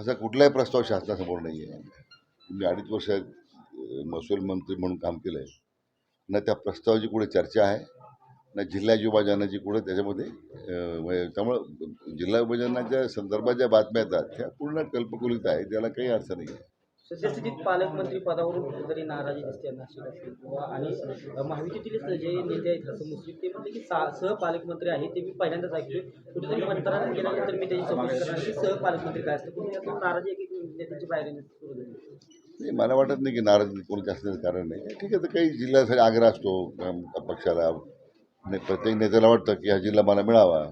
असा कुठलाही प्रस्ताव शासनासमोर नाही आहे मी अडीच वर्ष महसूल मंत्री म्हणून काम केलं आहे ना त्या प्रस्तावाची कुठे चर्चा आहे ना जिल्हा विभाजनाची कुठे त्याच्यामध्ये त्यामुळं जिल्हा विभाजनाच्या संदर्भात ज्या बातम्या येतात त्या पूर्ण कल्पकुलित आहे त्याला काही अर्थ नाही आहे सद्यस्थितीत पालकमंत्री पदावरून कुठेतरी नाराजी दिसते नाशिक असेल किंवा आणि महायुतीतील जे नेते आहेत हसन मुस्लिम ते म्हणते की सा सहपालकमंत्री आहेत ते मी पहिल्यांदाच ऐकले कुठेतरी मंत्रालयात गेल्यानंतर मी त्याची चौकशी करणार की सहपालकमंत्री काय असतं. कुठे यातून नाराजी एक एक नेत्यांची बाहेर सुरू झाली? नाही मला वाटत नाही की नाराज कोणी असण्याचं कारण नाही. ठीक आहे तर काही जिल्ह्यासाठी आग्रह असतो पक्षाला. प्रत्येक नेत्याला वाटतं की हा जिल्हा मला मिळावा.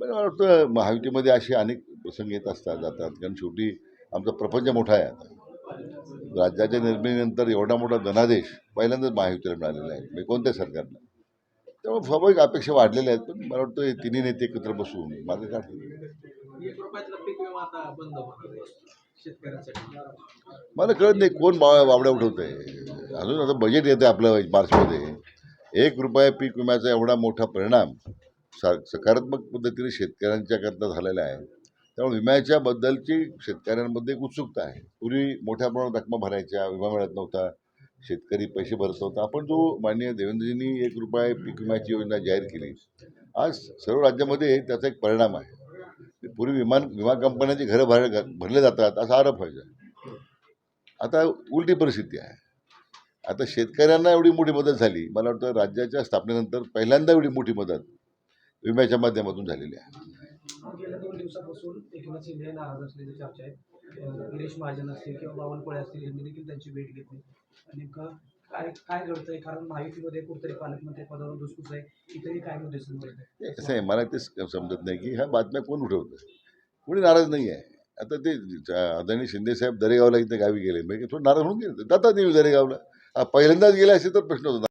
पण मला वाटतं महायुतीमध्ये असे अनेक प्रसंग येत असतात जातात. कारण शेवटी आमचा प्रपंच मोठा आहे आता. राज्याच्या निर्मितीनंतर एवढा मोठा धनादेश पहिल्यांदाच महायुतीला मिळालेला आहे म्हणजे कोणत्या सरकारनं? त्यामुळे स्वाभाविक अपेक्षा वाढलेल्या आहेत पण मला वाटतं हे तिन्ही नेते एकत्र बसून मागे काढतील मला कळत नाही कोण बा बावड्या उठवत आहे अजून आता बजेट येतं आपलं मार्चमध्ये. एक रुपया पीक विम्याचा एवढा मोठा परिणाम सा सकारात्मक पद्धतीने शेतकऱ्यांच्याकरता झालेला आहे. त्यामुळे विम्याच्या बद्दलची शेतकऱ्यांमध्ये एक उत्सुकता आहे. पूर्वी मोठ्या प्रमाणात रकमा भरायच्या विमा मिळत नव्हता शेतकरी पैसे भरत नव्हता. आपण जो माननीय देवेंद्रजींनी एक रुपये पीक विम्याची योजना जाहीर केली आज सर्व राज्यामध्ये त्याचा एक परिणाम आहे. पूर्वी विमान विमा कंपन्यांची घरं भर भरले जातात असा आरोप व्हायचा. आता उलटी परिस्थिती आहे. आता शेतकऱ्यांना एवढी मोठी मदत झाली मला वाटतं राज्याच्या स्थापनेनंतर पहिल्यांदा एवढी मोठी मदत विम्याच्या माध्यमातून झालेली आहे. दिवसापासून एकनाथ शिंदे नाराज़ असल्याची चर्चा आहे. अं, गिरीश महाजन असतील किंवा बावनकुळे असतील यांनी देखील त्यांची भेट घेतली. आणि काय काय कारण महायुतीमध्ये कुठेतरी पालकमंत्री पदावर आहे. काय मुद्दे आहे मला तेच समजत नाही की ह्या बातम्या कोण कोणी नाराज़ नाही आहे. आता ते आदरणीय शिंदेसाहेब दरेगावला इथे गावी गेले. म्हणजे थोडं नाराज़ होऊन गेले. जातात दरेगावला. पहिल्यांदाच गेले असे तर प्रश्न होता.